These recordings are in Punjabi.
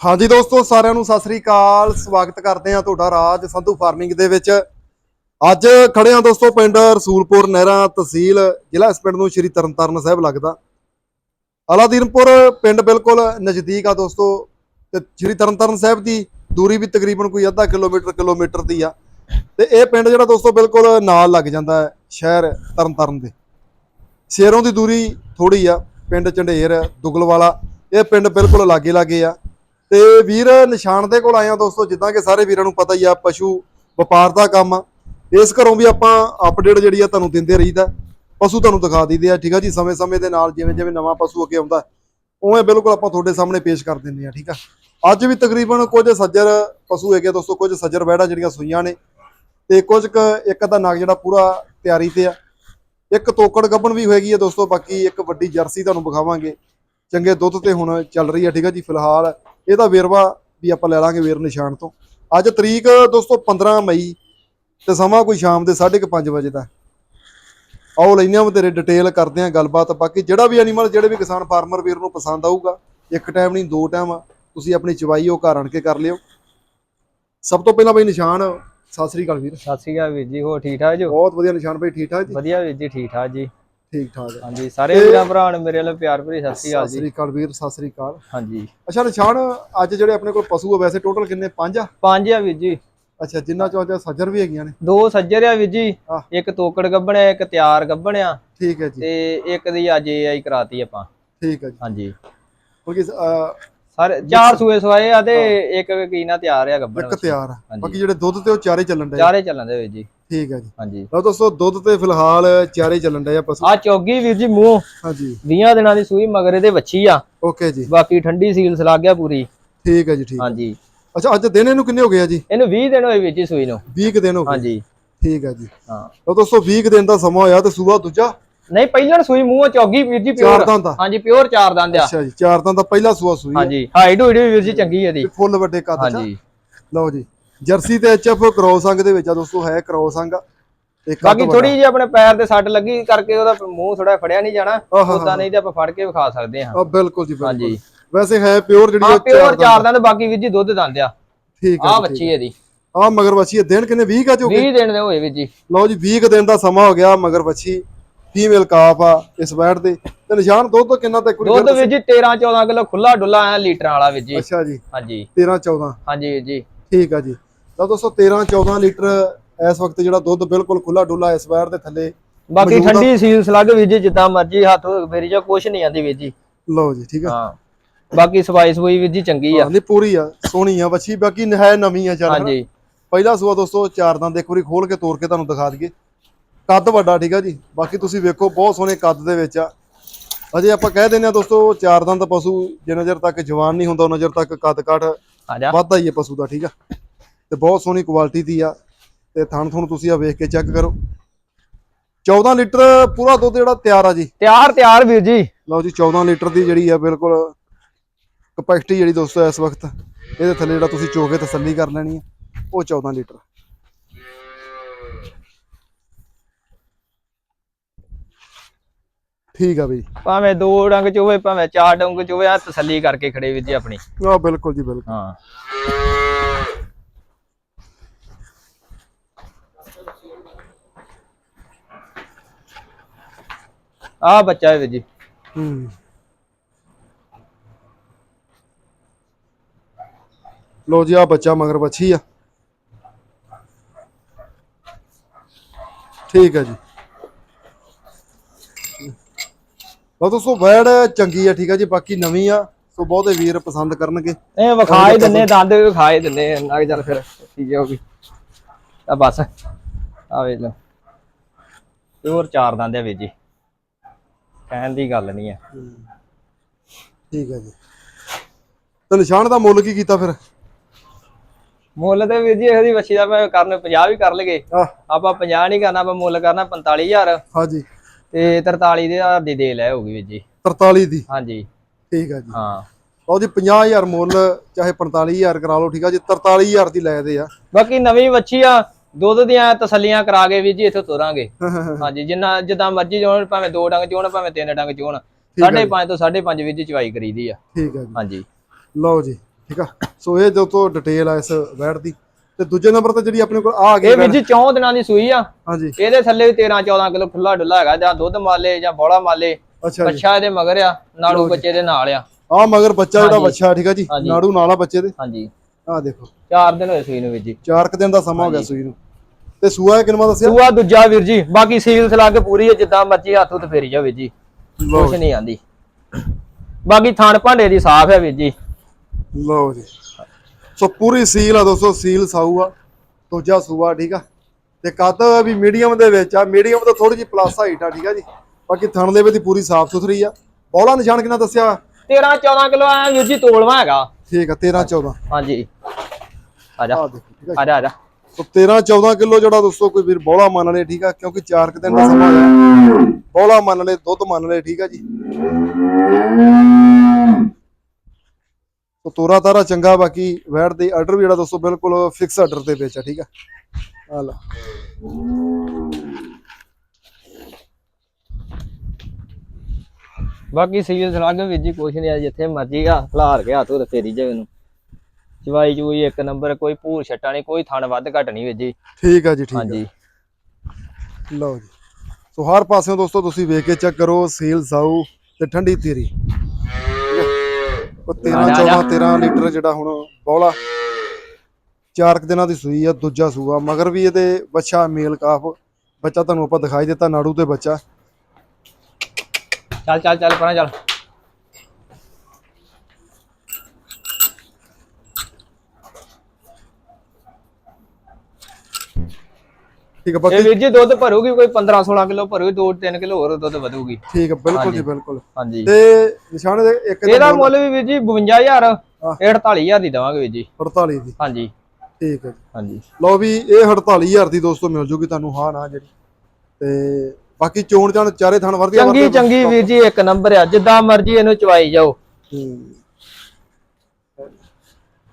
ਹਾਂਜੀ ਦੋਸਤੋ, ਸਾਰਿਆਂ ਨੂੰ ਸਤਿ ਸ੍ਰੀ ਅਕਾਲ। ਸਵਾਗਤ ਕਰਦੇ ਹਾਂ ਤੁਹਾਡਾ ਰਾਜ ਸੰਧੂ ਫਾਰਮਿੰਗ ਦੇ ਵਿੱਚ। ਅੱਜ ਖੜੇ ਹਾਂ ਦੋਸਤੋ, ਪਿੰਡ ਰਸੂਲਪੁਰ ਨਹਿਰਾ ਤਹਿਸੀਲ, ਜ਼ਿਲ੍ਹਾ ਇਸ ਪਿੰਡ ਨੂੰ ਸ਼੍ਰੀ ਤਰਨਤਾਰਨ ਸਾਹਿਬ ਲੱਗਦਾ। ਅਲਾਦੀਨਪੁਰ ਪਿੰਡ ਬਿਲਕੁਲ ਨਜ਼ਦੀਕ ਆ ਦੋਸਤੋ, ਤੇ ਸ਼੍ਰੀ ਤਰਨਤਾਰਨ ਸਾਹਿਬ ਦੀ ਦੂਰੀ ਵੀ ਤਕਰੀਬਨ ਕੋਈ ਅੱਧਾ ਕਿਲੋਮੀਟਰ ਕਿਲੋਮੀਟਰ ਦੀ ਆ। ਤੇ ਇਹ ਪਿੰਡ ਜਿਹੜਾ ਦੋਸਤੋ, ਬਿਲਕੁਲ ਨਾਲ ਲੱਗ ਜਾਂਦਾ ਹੈ, ਸ਼ਹਿਰ ਤਰਨਤਾਰਨ ਦੇ। ਸ਼ੇਰੋਂ ਦੀ ਦੂਰੀ ਥੋੜੀ ਆ, ਪਿੰਡ ਝੰਡੇਰ, ਦੁਗਲਵਾਲਾ। ਇਹ ਪਿੰਡ ਬਿਲਕੁਲ ਲਾਗੇ ਲਾਗੇ ਆ। ਤੇ ਵੀਰ, ਨਿਸ਼ਾਨ ਦੇ ਕੋਲ ਆਏ ਆ ਦੋਸਤੋ, ਜਿੱਦਾਂ ਕਿ ਸਾਰੇ ਵੀਰਾਂ ਨੂੰ ਪਤਾ ਹੀ ਆ, ਪਸ਼ੂ ਵਪਾਰ ਦਾ ਕੰਮ ਆ। ਇਸ ਘਰੋਂ ਵੀ ਆਪਾਂ ਅਪਡੇਟ ਜਿਹੜੀ ਆ ਤੁਹਾਨੂੰ ਦਿੰਦੇ ਰਹੀਦਾ। ਪਸ਼ੂ ਤੁਹਾਨੂੰ ਦਿਖਾ ਦਈਦੇ ਆ, ਠੀਕ ਆ ਜੀ? ਸਮੇਂ-ਸਮੇਂ ਦੇ ਨਾਲ ਜਿਵੇਂ ਜਿਵੇਂ ਨਵਾਂ ਪਸ਼ੂ ਅੱਗੇ ਆਉਂਦਾ, ਉਵੇਂ ਬਿਲਕੁਲ ਆਪਾਂ ਤੁਹਾਡੇ ਸਾਹਮਣੇ ਪੇਸ਼ ਕਰ ਦਿੰਦੇ ਆ, ਠੀਕ ਆ? ਅੱਜ ਵੀ ਤਕਰੀਬਨ ਕੁਝ ਸੱਜਰ ਪਸ਼ੂ ਹੈਗੇ ਦੋਸਤੋ, ਕੁਝ ਸੱਜਰ ਵਹਿੜਾ ਜਿਹੜੀਆਂ ਸੂਈਆਂ ਨੇ, ਤੇ ਕੁਝ ਕੁ ਇੱਕ ਅੱਧਾ ਨਗ ਜਿਹੜਾ ਪੂਰਾ ਤਿਆਰੀ ਤੇ ਆ। ਇੱਕ ਤੋਕੜ ਗੱਬਣ ਵੀ ਹੋਏਗੀ ਆ ਦੋਸਤੋ, ਬਾਕੀ ਇੱਕ ਵੱਡੀ ਜਰਸੀ ਤੁਹਾਨੂੰ ਵਿਖਾਵਾਂਗੇ। ਚੰਗੇ ਦੁੱਧ ਤੇ ਹੁਣ ਚੱਲ ਰਹੀ ਹੈ ਠੀਕ ਆ ਜੀ, ਫਿਲਹਾਲ। ਇਹਦਾ ਵੇਰਵਾ ਵੀ ਆਪਾਂ ਲੈ ਲਾਂਗੇ ਵੀਰ ਨਿਸ਼ਾਨ ਤੋਂ। ਅੱਜ ਤਰੀਕ ਦੋਸਤੋ 15 ਮਈ ਤੇ ਸਮਾਂ ਕੋਈ ਸ਼ਾਮ ਦੇ 5:30 ਵਜੇ ਦਾ। ਆਓ ਲੈਨੇ ਆ ਤੇਰੇ ਡਿਟੇਲ ਕਰਦੇ ਆ ਗੱਲਬਾਤ। ਬਾਕੀ ਜਿਹੜਾ ਵੀ ਐਨੀਮਲ ਜਿਹੜੇ ਵੀ ਕਿਸਾਨ ਫਾਰਮਰ ਵੀਰ ਨੂੰ ਪਸੰਦ ਆਊਗਾ ਇੱਕ ਟਾਈਮ ਨਹੀਂ ਦੋ ਟਾਈਮ ਤੁਸੀਂ ਆਪਣੀ ਚਵਾਈ ਉਹ ਘਰ ਆਣ ਕੇ ਕਰ ਲਿਓ। ਸਭ ਤੋਂ ਪਹਿਲਾਂ ਬਈ ਨਿਸ਼ਾਨ ਸਤਿ ਸ੍ਰੀ ਅਕਾਲ ਵੀਰ। ਸਤਿ ਸ਼੍ਰੀ ਅਕਾਲ ਵੀਰ ਜੀ ਹੋਰ ਠੀਕ ਠਾਕ ਜੋ? ਬਹੁਤ ਵਧੀਆ ਨਿਸ਼ਾਨ ਬਈ ਠੀਕ ਠਾਕ ਜੀ? ਵਧੀਆ ਵੀਰ ਜੀ ਠੀਕ ਠਾਕ ਜੀ। ਠੀਕ ਠਾਕ ਹੈ। ਹਾਂਜੀ ਸਾਰੇ ਵੀਰਾਂ ਭਰਾਵਾਂ ਨੂੰ ਮੇਰੇ ਵੱਲੋਂ ਪਿਆਰ ਭਰੀ ਸਤਿ ਸ਼੍ਰੀ ਅਕਾਲ ਸਤਿ ਜੀ ਸ੍ਰੀ ਅਕਾਲ ਵੀਰ ਸਤਿ ਸ੍ਰੀ ਅਕਾਲ। ਹਾਂਜੀ। ਅੱਛਾ ਨਿਸ਼ਾਨ ਅੱਜ ਜਿਹੜੇ ਆਪਣੇ ਕੋਲ ਪਸ਼ੂ ਆ ਵੈਸੇ ਟੋਟਲ ਕਿੰਨੇ? ਪੰਜ ਆ? ਪੰਜ ਆ ਵੀਰ ਜੀ। ਅੱਛਾ ਜਿੰਨਾ ਚੋਂ ਅੱਜ ਸੱਜਰ ਵੀ ਹੈਗੀਆਂ ਨੇ? ਦੋ ਸੱਜਰ ਆ ਵੀਰ ਜੀ। ਇੱਕ ਤੋਕੜ ਗੱਬਣਿਆ ਇੱਕ ਤਿਆਰ ਗੱਬਣਿਆ ਠੀਕ ਹੈ ਜੀ। ਤੇ ਇੱਕ ਦੀ ਅੱਜ ਏਆਈ ਕਰਾਤੀ ਆਪਾਂ। ਠੀਕ ਹੈ ਜੀ। ਹਾਂਜੀ। ਕਿਉਂਕਿ ਸਾਰੇ ਚਾਰ ਸੂਏ ਸਵਾਏ ਆ ਤੇ ਇੱਕ ਕੀਨਾ ਤਿਆਰ ਆ ਗੱਬਣ ਇੱਕ ਤਿਆਰ ਆ। ਬਾਕੀ ਜਿਹੜੇ ਦੁੱਧ ਤੇ ਉਹ ਚਾਰੇ ਚੱਲਣ ਆ। ਚਾਰੇ ਚੱਲਣ ਦੇ ਵੀਰ ਜੀ। ਠੀਕ ਹੈ ਜੀ। ਹਾਂਜੀ। ਲਓ ਦੋਸਤੋ ਦੁੱਧ ਤੇ ਫਿਲਹਾਲ ਚਾਰੇ ਚੱਲਣ ਡਏ ਆ ਪਸ਼ੂ। ਆ ਚੌਗੀ ਵੀਰ ਜੀ ਮੂੰਹ। ਹਾਂਜੀ। 20 ਦਿਨਾਂ ਦੀ ਸੂਈ ਮਗਰ ਇਹਦੇ ਵੱਛੀ ਆ। ਓਕੇ ਜੀ। ਬਾਕੀ ਠੰਡੀ ਸੀਲ ਸਲਾਗ ਗਿਆ ਪੂਰੀ। ਠੀਕ ਹੈ ਜੀ ਠੀਕ ਹਾਂਜੀ। ਅੱਛਾ ਅੱਜ ਦਿਨ ਇਹਨੂੰ ਕਿੰਨੇ ਹੋ ਗਏ ਆ ਜੀ? ਇਹਨੂੰ 20 ਦਿਨ ਹੋਏ ਵੀਰ ਜੀ ਸੂਈ ਨੂੰ। 20 ਕੁ ਦਿਨ ਹੋ ਗਏ। ਹਾਂਜੀ। ਠੀਕ ਹੈ ਜੀ। ਹਾਂ। ਲਓ ਦੋਸਤੋ 20 ਕੁ ਦਿਨ ਦਾ ਸਮਾਂ ਹੋਇਆ ਤੇ ਸੂਆ ਦੂਜਾ। ਨਹੀਂ ਪਹਿਲਣ ਸੂਈ ਮੂੰਹ ਚੌਗੀ ਵੀਰ ਜੀ ਪਿਓਰ। ਦਾ ਹਾਂਜੀ ਪਿਓਰ ਚਾਰ ਦੰਦ ਆ। ਅੱਛਾ ਜੀ ਚਾਰ ਦੰਦ ਦਾ ਪਹਿਲਾ ਸੂਆ ਸੂਈ ਹੈ ਹਾਂਜੀ। ਹਾਈਟ ਵੀ ਵੀਰ ਜੀ ਚੰਗੀ ਇਹਦੀ। ਤੇ ਫੁੱਲ ਵੱਡੇ ਕੱਦ। ਹਾਂਜੀ। ਲਓ ਜੀ। ਜਰਸੀ ਤੇ ਐਚਐਫ ਕ੍ਰੋਸ ਅੰਗ ਦੇ ਵਿੱਚ ਆ ਦੋਸਤੋ ਹੈ ਕ੍ਰੋਸ ਅੰਗ ਤੇ ਕੱਦ ਬਾਕੀ। ਥੋੜੀ ਜਿਹੀ ਆਪਣੇ ਪੈਰ ਤੇ ਸੱਟ ਲੱਗੀ ਕਰਕੇ ਉਹਦਾ ਮੂੰਹ ਥੋੜਾ ਫੜਿਆ ਨਹੀਂ ਜਾਣਾ। ਉਦਾਂ ਨਹੀਂ ਤੇ ਆਪਾਂ ਫੜ ਕੇ ਵਿਖਾ ਸਕਦੇ ਹਾਂ। ਆ ਬਿਲਕੁਲ ਜੀ ਬਿਲਕੁਲ। ਹਾਂਜੀ। ਵੈਸੇ ਹੈ ਪਿਓਰ ਜਿਹੜੀ ਹਾਂ ਉਹ ਪਿਓਰ ਚਾਰ ਦੰਦ। ਬਾਕੀ ਵੀਰ ਜੀ ਦੁੱਧ ਦੰਦ ਆ। ਠੀਕ ਹੈ ਆ ਜੀ, ਬੱਚੀ ਇਹਦੀ। ਆ ਮਗਰ ਵੱਛੀ ਹੈ। ਦਿਨ ਕਿੰਨੇ 20 ਕਾ ਚੋ 20 ਦਿਨ ਦੇ ਹੋਏ ਵੀਰ ਜੀ। ਲਓ ਜੀ 20 ਕੁ ਦਿਨ ਦਾ ਸਮਾਂ ਹੋ ਗਿਆ ਮਗਰ ਵੱਛੀ ਫੀਮੇਲ ਕਾਫ ਆ ਇਸ ਵੈਟ ਦੇ। ਤੇ ਨਿਸ਼ਾਨ ਦੁੱਧ ਕਿੰਨਾ ਤੇ ਕੁੜੀ ਦੁੱਧ ਵੀਰ ਜੀ 13 14 ਕਿਲੋ ਖੁੱਲਾ ਡੁੱਲਾ ਆ ਲੀਟਰਾਂ ਵਾਲਾ ਵੀਰ ਜੀ। ਅੱਛਾ ਜੀ। ਹਾਂਜੀ। 13 14 ਹਾਂਜੀ ਵੀਰ ਜੀ। ਠੀਕ ਆ ਜੀ। ਲਓ ਦੋਸਤੋ 13 14 ਲੀਟਰ ਇਸ ਵਕਤ ਜਿਹੜਾ ਦੁੱਧ ਬਿਲਕੁਲ ਖੁੱਲਾ ਡੁੱਲਾ ਇਸ ਵੈਟ ਦੇ ਥੱਲੇ ਬਾਕੀ। ਠੰਡੀ ਸੀਲ ਸਲੱਗ ਵੀਰ ਜੀ ਜਿੱਦਾਂ ਮਰਜ਼ੀ ਹੱਥ ਮੇਰੀ ਜੋ ਕੁਛ ਨਹੀਂ ਆਂਦੀ ਵੀਰ ਜੀ। ਲਓ ਜੀ ਠੀਕ ਆ। ਹਾਂ। ਬਾਕੀ ਸਫ਼ਾਈ ਸਫੂਈ ਵੀਰ ਜੀ ਚੰਗੀ ਆ। ਨਹੀਂ ਪੂਰੀ ਆ ਸੋਹਣੀ ਆ ਵੱਛੀ ਬਾਕੀ ਹੈ ਨਵੀਂ ਆ ਚੱਲ। ਹਾਂਜੀ। ਪਹਿਲਾ ਸੂਆ ਦੋਸਤੋ ਚਾਰ ਦੰਦ ਇੱਕ ਵਾਰੀ ਖੋਲ ਕੇ ਤੋੜ ਕੇ ਤੁਹਾਨੂੰ ਦਿਖਾ ਦਈਏ। ਕੱਦ ਵੱਡਾ ਠੀਕ ਆ ਜੀ। ਬਾਕੀ ਤੁਸੀਂ ਵੇਖੋ ਬਹੁਤ ਸੋਹਣੇ ਕੱਦ ਦੇ ਵਿੱਚ ਆ। ਅਜੇ ਆਪਾਂ ਕਹਿ ਦਿੰਦੇ ਆ ਦੋਸਤੋ ਚਾਰ ਦੰਦ ਪਸ਼ੂ ਜਿੰਨਾ ਚਿਰ ਤੱਕ ਜਵਾਨ ਨਹੀਂ ਹੁੰਦਾ ਉਹਨਾਂ ਚਿਰ ਤੱਕ ਕੱਦ ਕਾਠ ਵੱਧਦਾ ਹੀ ਹੈ ਪਸ਼ੂ ਦਾ ਠੀਕ ਆ। ਤੇ ਬਹੁਤ ਸੋਹਣੀ ਕੁਆਲਿਟੀ ਦੀ ਆ ਤੇ ਥਣ ਥਣ ਤੁਸੀਂ ਆ ਵੇਖ ਕੇ ਚੈੱਕ ਕਰੋ। 14 ਲੀਟਰ ਪੂਰਾ ਦੁੱਧ ਜਿਹੜਾ ਤਿਆਰ ਆ ਜੀ। ਤਿਆਰ ਤਿਆਰ ਵੀਰ ਜੀ। ਲਓ ਜੀ 14 ਲੀਟਰ ਦੀ ਜਿਹੜੀ ਆ ਬਿਲਕੁਲ ਕਪੈਸਿਟੀ ਜਿਹੜੀ ਦੋਸਤੋ ਇਸ ਵਕਤ ਇਹਦੇ ਥੱਲੇ ਜਿਹੜਾ ਤੁਸੀਂ ਚੋ ਕੇ ਤਸੱਲੀ ਕਰ ਲੈਣੀ ਆ ਉਹ 14 ਲੀਟਰ। ਠੀਕ ਆ ਬਈ। ਭਾਵੇਂ ਦੋ ਡੰਗ ਚ ਹੋਵੇ ਭਾਵੇਂ ਚਾਰ ਡੰਗ ਚ ਹੋਵੇ ਆ ਤਸੱਲੀ ਕਰਕੇ ਖੜੇ ਵੀਰ ਜੀ ਆਪਣੀ। ਆ ਬਿਲਕੁਲ ਜੀ ਬਿਲਕੁਲ। ਹਾਂ। ਆ ਬੱਚਾ ਹੈ ਵੀਰ ਜੀ। ਹੂੰ। ਲੋ ਜੀ ਆ ਬੱਚਾ ਮਗਰ ਬੱਚੀ ਆ। ਠੀਕ ਹੈ ਜੀ। ਲਓ ਦੋਸਤੋ ਵੈੜ ਚੰਗੀ ਆ ਠੀਕ ਆ ਜੀ। ਬਾਕੀ ਨਵੀਂ ਆ ਸੋ ਬਹੁਤੇ ਵੀਰ ਪਸੰਦ ਕਰਨਗੇ। ਇਹ ਵਿਖਾ ਹੀ ਦਿੰਨੇ ਦੰਦ ਵੀ ਵਿਖਾ ਹੀ ਦਿੰਨੇ ਨਾ ਚੱਲ ਫਿਰ ਠੀਕ ਹੈ ਵੀ। ਆ ਬਸ। ਆ ਵੇਖ ਲਓ। ਪਿਓਰ ਚਾਰ ਦੰਦ ਹੈ ਵੀਰ ਜੀ। ਕਹਿਣ ਦੀ ਗੱਲ ਨਹੀਂ ਹੈ। ਠੀਕ ਹੈ ਜੀ। ਤੇ ਨਿਸ਼ਾਨ ਦਾ ਮੁੱਲ ਕੀ ਕੀਤਾ ਫਿਰ? ਮੁੱਲ ਤੇ ਵੀਰ ਜੀ ਇਹਦੀ ਵੱਛੀ ਦਾ ਮੈਂ ਕਰਨ 50 ਵੀ ਕਰ ਲਗੇ ਆ ਆਪਾਂ 50 ਨਹੀਂ ਕਰਨਾ ਆਪਾਂ ਮੁੱਲ ਕਰਨਾ 45000 ਹਾਂਜੀ। ਤੇ 43 ਦੇ ਹਜ਼ਾਰ ਦੀ ਦੇ ਲੈ ਹੋਊਗੀ ਵੀਰ ਜੀ। 43 ਦੀ? ਹਾਂਜੀ। ਠੀਕ ਹੈ ਜੀ। ਹਾਂ। ਲਓ ਜੀ 50000 ਮੁੱਲ ਚਾਹੇ 45000 ਕਰਾ ਲਓ ਠੀਕ ਆ ਜੀ। 43000 ਦੀ ਲੈ ਦੇ ਆ। ਬਾਕੀ ਨਵੀਂ ਵੱਛੀ ਆ ਦੁੱਧ ਦੀਆਂ ਤਸੱਲੀਆਂ ਕਰਾ ਕੇ ਵੀਰ ਜੀ ਇੱਥੋਂ ਤੁਰਾਂਗੇ। ਹਾਂਜੀ ਜਿੰਨਾ ਜਿੱਦਾਂ ਮਰਜ਼ੀ ਚੋਣ ਭਾਵੇਂ ਦੋ ਡੰਗ ਚੋਣ ਭਾਵੇਂ ਤਿੰਨ ਡੰਗ ਚੋਣ ਸਾਢੇ ਪੰਜ ਤੋਂ ਸਾਢੇ ਪੰਜ ਵੀਰ ਜੀ ਚਵਾਈ ਕਰੀਦੀ ਆ। ਠੀਕ ਹੈ ਜੀ। ਹਾਂਜੀ। ਲਓ ਜੀ ਠੀਕ ਆ। ਸੋ ਇਹ ਜੋ ਤੋਂ ਡਿਟੇਲ ਆ ਇਸ ਵੈੜ ਦੀ। ਤੇ ਦੂਜੇ ਨੰਬਰ ਤੇ ਜਿਹੜੀ ਆਪਣੇ ਕੋਲ ਆ ਗਈ ਇਹ ਜੀ 14 ਦਿਨਾਂ ਦੀ ਸੂਈ ਆ। ਹਾਂਜੀ। ਇਹਦੇ ਥੱਲੇ ਵੀ 13 14 ਕਿਲੋ ਖੁੱਲਾ ਡੁੱਲਾ ਹੈਗਾ ਜਾਂ ਦੁੱਧ ਮਾਲੇ ਜਾਂ ਬੋਲਾ ਮਾਲੇ। ਅੱਛਾ ਬੱਚਾ ਇਹਦੇ ਮਗਰ ਆ ਨਾੜੂ ਬੱਚੇ ਦੇ ਨਾਲ ਆ। ਆ ਮਗਰ ਬੱਚਾ ਜਿਹੜਾ। ਬੱਚਾ ਠੀਕ ਆ ਜੀ। ਨਾੜੂ ਨਾਲ ਆ ਬੱਚੇ ਦੇ। ਹਾਂਜੀ। ਆ ਦੇਖੋ। 4 ਦਿਨ ਹੋਏ ਸੂਈ ਨੂੰ ਵੀਰ ਜੀ। ਚਾਰ ਕੁ ਦਿਨ ਦਾ ਸਮਾਂ ਹੋ ਗਿਆ ਸੂਈ ਨੂੰ। ਤੇ ਸੂਆ ਇਹ ਕਿੰਨਾ ਦੱਸਿਆ? ਸੂਆ ਦੂਜਾ ਵੀਰ ਜੀ ਬਾਕੀ ਸੀਲ ਸਲਾਗ ਪੂਰੀ ਹੈ ਜਿੱਦਾਂ ਮਰਜ਼ੀ ਹੱਥ ਉੱਤੇ ਫੇਰੀ ਜਾ ਵੀਰ ਜੀ। ਲਓ ਕੁਛ ਨਹੀਂ ਆਂਦੀ। ਬਾਕੀ ਥਾਣ ਭਾਂਡੇ ਦੀ ਸਾਫ਼ ਹੈ ਵੀਰ ਜੀ। ਲਓ ਜੀ। ਸੋ ਪੂਰੀ ਸੀਲ ਆ ਦੋਸਤੋ ਸੀਲ ਸਾਊ ਆ। ਦੂਜਾ ਸੂਆ ਠੀਕ ਆ। ਤੇ ਕੱਦ ਵੀ ਮੀਡੀਅਮ ਦੇ ਵਿੱਚ ਆ। ਮੀਡੀਅਮ ਤੋਂ ਥੋੜੀ ਜਿਹੀ ਪਲੱਸ ਹਾਈਟ ਆ ਠੀਕ ਆ ਜੀ। ਬਾਕੀ ਥਣ ਦੇ ਵਿੱਚ ਪੂਰੀ ਸਾਫ਼ ਸੁਥਰੀ ਆ। ਬੌਲਾ ਨਿਸ਼ਾਨ ਕਿੰਨਾ ਦੱਸਿਆ? 13 14 ਕਿਲੋ ਆ ਵੀਰ ਜੀ ਤੋਲਵਾ ਹੈਗਾ। ਠੀਕ ਆ 13 14 ਹਾਂਜੀ। ਆ ਜਾ। ਆ ਜਾ ਆ ਜਾ। ਸੋ 13 14 ਕਿਲੋ ਜਿਹੜਾ ਦੋਸਤੋ ਕੋਈ ਵੀਰ ਬੌਲਾ ਮੰਨ ਲੇ ਠੀਕ ਆ ਕਿਉਂਕਿ 4 ਦਿਨ ਦਾ ਸਮਾਂ ਆ ਬੌਲਾ ਮੰਨ ਲੇ ਦੁੱਧ ਮੰਨ ਲੇ ਠੀਕ ਆ ਜੀ। ਸੋ ਤੋਰਾ ਤਾਰਾ ਚੰਗਾ ਬਾਕੀ ਵੈਟ ਦੇ ਆਰਡਰ ਵੀ ਜਿਹੜਾ ਦੋਸਤੋ ਬਿਲਕੁਲ ਫਿਕਸ ਆਰਡਰ ਤੇ ਵਿੱਚ ਆ ਠੀਕ ਆ। ਆ ਲੈ। ਬਾਕੀ ਸੀਲ ਸਲਾਗ ਵੀਰ ਜੀ ਕੁਛ ਨਹੀਂ ਆ ਜਿੱਥੇ ਮਰਜ਼ੀ ਆ ਕੇ ਹੱਥ ਉੱਤੇ ਫੇਰੀ ਜਾਵੇ ਨੂੰ ਚਵਾਈ ਚੂਈ ਇੱਕ ਨੰਬਰ ਕੋਈ ਭੂਰ ਛੱਟਾ ਨਹੀਂ ਕੋਈ ਥਣ ਵੱਧ ਘਟ ਨਹੀਂ ਵੀਰ ਜੀ। ਠੀਕ ਆ ਜੀ ਠੀਕ ਆ। ਹਾਂਜੀ। ਲਓ ਜੀ। ਸੋ ਹਰ ਪਾਸਿਓਂ ਦੋਸਤੋ ਤੁਸੀਂ ਵੇਖ ਕੇ ਚੈੱਕ ਕਰੋ ਸੇਲ ਸਾਊ ਤੇ ਠੰਡੀ ਤੇਰੀ। ਉਹ 13 ਆ ਜਾ, 14 13 ਲੀਟਰ ਜਿਹੜਾ ਹੁਣ ਬੌਲਾ ਚਾਰ ਕੁ ਦਿਨਾਂ ਦੀ ਸੂਈ ਆ ਦੂਜਾ ਸੂਆ। ਮਗਰ ਵੀ ਇਹਦੇ ਬੱਚਾ ਮੇਲ ਕਾਫ ਬੱਚਾ ਤੁਹਾਨੂੰ ਆਪਾਂ ਦਿਖਾਈ ਦਿੱਤਾ ਨਾੜੂ ਤੇ ਬੱਚਾ। ਚੱਲ ਚੱਲ ਚੱਲ ਪਰਾਂ ਚੱਲ। ਠੀਕ ਆ ਇਹ ਬਾਕੀ ਵੀਰ ਜੀ ਦੁੱਧ ਭਰੂਗੀ ਕੋਈ 15 16 ਕਿਲੋ ਭਰੂਗੀ 2 3 ਕਿਲੋ ਹੋਰ ਦੁੱਧ ਵਧੂਗੀ। ਠੀਕ ਆ ਬਿਲਕੁਲ ਜੀ ਬਿਲਕੁਲ। ਹਾਂਜੀ। ਤੇ ਨਿਸ਼ਾਨ ਦੇ ਇੱਕ ਇਹਦਾ ਮੁੱਲ ਵੀ ਵੀਰ ਜੀ 52000 ਹਾਂ। ਇਹ 48000 ਦੀ ਦਵਾਂਗੇ ਵੀਰ ਜੀ। 48 ਦੀ। ਹਾਂਜੀ। ਠੀਕ ਹੈ ਜੀ। ਹਾਂਜੀ। ਲਓ ਵੀ ਇਹ 48000 ਦੀ ਦੋਸਤੋ ਮਿਲ ਜੂਗੀ ਤੁਹਾਨੂੰ ਹਾਂ ਨਾ ਜਿਹੜੀ। ਤੇ ਬਾਕੀ ਚੋਣ ਜਾਣ ਚਾਰੇ ਥਣ ਵਰਦੀ ਚੰਗੀ ਚੰਗੀ ਵੀਰ ਜੀ ਇੱਕ ਨੰਬਰ ਆ ਜਿੱਦਾਂ ਮਰਜ਼ੀ ਇਹਨੂੰ ਚਵਾਈ ਜਾਓ।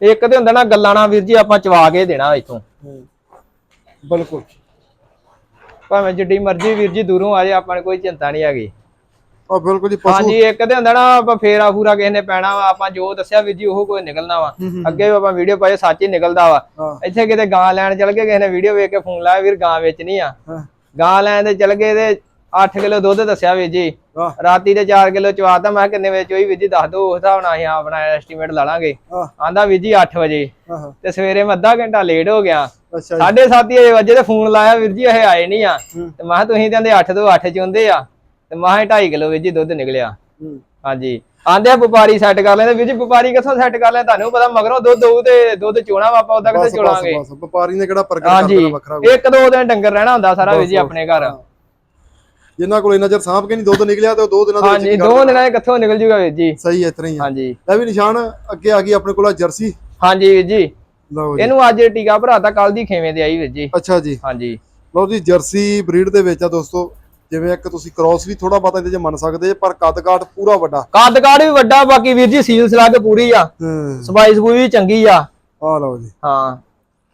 ਇੱਕ ਤੇ ਹੁੰਦਾ ਨਾ ਗੱਲਾਂ ਨਾਲ ਵੀਰ ਜੀ ਆਪਾਂ ਚਵਾ ਕੇ ਦੇਣਾ ਇੱਥੋਂ। ਬਿਲਕੁਲ। ਭਾਵੇਂ ਜਿੱਡੀ ਮਰਜ਼ੀ ਵੀਰ ਜੀ ਦੂਰੋਂ ਆ ਜਾਏ ਆਪਾਂ ਨੂੰ ਕੋਈ ਚਿੰਤਾ ਨਹੀਂ ਹੈਗੀ। ਆ ਬਿਲਕੁਲ ਜੀ ਪਸ਼ੂ ਹਾਂਜੀ ਇੱਕ ਤੇ ਹੁੰਦਾ ਨਾ ਆਪਾਂ ਫੇਰਾ ਫੂਰਾ ਕਿਸੇ ਨੇ ਪੈਣਾ ਵਾ ਆਪਾਂ ਜੋ ਦੱਸਿਆ ਵੀਰ ਜੀ ਉਹ ਕੋਈ ਨਿਕਲਣਾ ਵਾ। ਅੱਗੇ ਆਪਾਂ ਵੀਡੀਓ ਪਾਏ ਸੱਚ ਹੀ ਨਿਕਲਦਾ ਵਾ। ਇੱਥੇ ਕਿਤੇ ਗਾਂ ਲੈਣ ਚਲ ਗਏ ਕਿਸੇ ਨੇ ਵੀਡੀਓ ਵੇਖ ਕੇ ਫੋਨ ਲਾਇਆ ਵੀਰ ਗਾਂ ਵੇਚਣੀ ਆ। ਗਾਂ ਲੈਣ ਦੇ ਚਲ ਗਏ ਤੇ 8 ਕਿਲੋ ਦੁੱਧ ਦੱਸਿਆ ਵੀਰ ਜੀ। ਰਾਤੀ ਦੇ 4 ਕਿਲੋ ਚਵਾਤਾ ਮੈਂ ਕਿੰਨੇ ਵਜੇ ਚੋਈ ਵੀਰ ਜੀ ਦੱਸ ਦੋ ਉਸ ਹਿਸਾਬ ਨਾਲ ਅਸੀਂ ਆਪਣਾ ਐਸਟੀਮੇਟ ਲਾ ਲਾਂਗੇ। ਆਂਦਾ ਵੀਰ ਜੀ 8 ਵਜੇ। ਤੇ ਸਵੇਰੇ ਮੈਂ ਅੱਧਾ ਘੰਟਾ ਲੇਟ ਹੋ ਗਿਆ। ਅੱਛਾ ਜੀ। ਸਾਢੇ ਸੱਤ ਹੀ ਵਜੇ ਤੇ ਫੋਨ ਲਾਇਆ ਵੀਰ ਜੀ ਇਹ ਆਏ ਨਹੀਂ ਆ। ਤੇ ਮੈਂ ਤੁਸੀਂ ਕਹਿੰਦੇ 8 ਤੋਂ 8 ਚ ਹੁੰਦੇ ਆ। ਤੇ ਮੈਂ 2.5 ਕਿਲੋ ਵੀਰ ਜੀ ਦੁੱਧ ਨਿਕਲਿਆ। ਹਾਂਜੀ। ਆਂਦੇ ਆ ਵਪਾਰੀ ਸੈੱਟ ਕਰ ਲੈਂਦੇ। ਵੀਰ ਜੀ ਵਪਾਰੀ ਕਿੱਥੋਂ ਸੈੱਟ ਕਰ ਲੈ ਤੁਹਾਨੂੰ ਪਤਾ ਮਗਰੋਂ ਦੁੱਧ ਹੋਊ ਤੇ ਦੁੱਧ ਚੋਣਾ ਵਾ ਆਪਾਂ ਉਹਦਾ ਕਿੱਥੇ ਬਸ ਬਸ ਵਪਾਰੀ ਨੇ ਕਿਹੜਾ ਪ੍ਰਗਟ ਕਰ ਹਾਂਜੀ। ਦੇਣਾ ਵੱਖਰਾ ਇੱਕ ਦੋ ਦਿਨ ਡੰਗਰ ਰਹਿਣਾ ਹੁੰਦਾ ਸਾਰਾ ਵੀਰ ਜੀ ਆਪਣੇ ਘਰ। ਜਿੰਨਾ ਕੋਲ ਇੰਨਾ ਚਿਰ ਸਾਂਭ ਕੇ ਨਹੀਂ ਦੁੱਧ ਨਿਕਲਿਆ ਤੇ ਉਹ ਦੋ ਦਿਨਾਂ ਦੇ ਵਿੱਚ ਹਾਂਜੀ ਕੀ ਦੋ। ਦਿਨਾਂ 'ਚ ਕਿੱਥੋਂ ਨਿਕਲ ਜੂਗਾ ਵੀਰ ਜੀ? ਸਹੀ ਹੈ ਇਤਨਾ ਹੀ ਹਾਂਜੀ। ਲੈ ਵੀ ਨਿਸ਼ਾਨ ਅੱਗੇ ਆ ਗਈ ਆਪਣੇ ਕੋਲ ਆ ਜਰਸੀ। ਹਾਂਜੀ ਵੀਰ ਜੀ। ਲਓ ਜੀ। ਇਹਨੂੰ ਅੱਜ ਟੀਕਾ ਭਰਾਤਾ ਕੱਲ ਦੀ ਖੇਵੇਂ ਤੇ ਆਈ ਵੀਰ ਜੀ। ਅੱਛਾ ਜੀ। ਹਾਂਜੀ। ਲਓ ਜੀ ਜਰਸੀ ਬਰੀਡ ਦੇ ਵਿੱਚ ਆ ਦੋਸਤੋ। ਜਿਵੇਂ ਇੱਕ ਤੁਸੀਂ ਕ੍ਰਾਸ ਵੀ ਥੋੜਾ ਬਹੁਤਾ ਇਹਦੇ ਚ ਮੰਨ ਸਕਦੇ ਪਰ ਕੱਦ ਕਾਠ ਪੂਰਾ ਵੱਡਾ। ਕੱਦ ਕਾੜ ਵੀ ਵੱਡਾ ਬਾਕੀ ਵੀਰ ਜੀ ਸੀਲ ਸਲਾਗ ਪੂਰੀ ਆ। ਸਫ਼ਾਈ ਸਫੂਈ ਵੀ ਚੰਗੀ ਆ। ਆ ਲਓ ਜੀ। ਹਾਂ।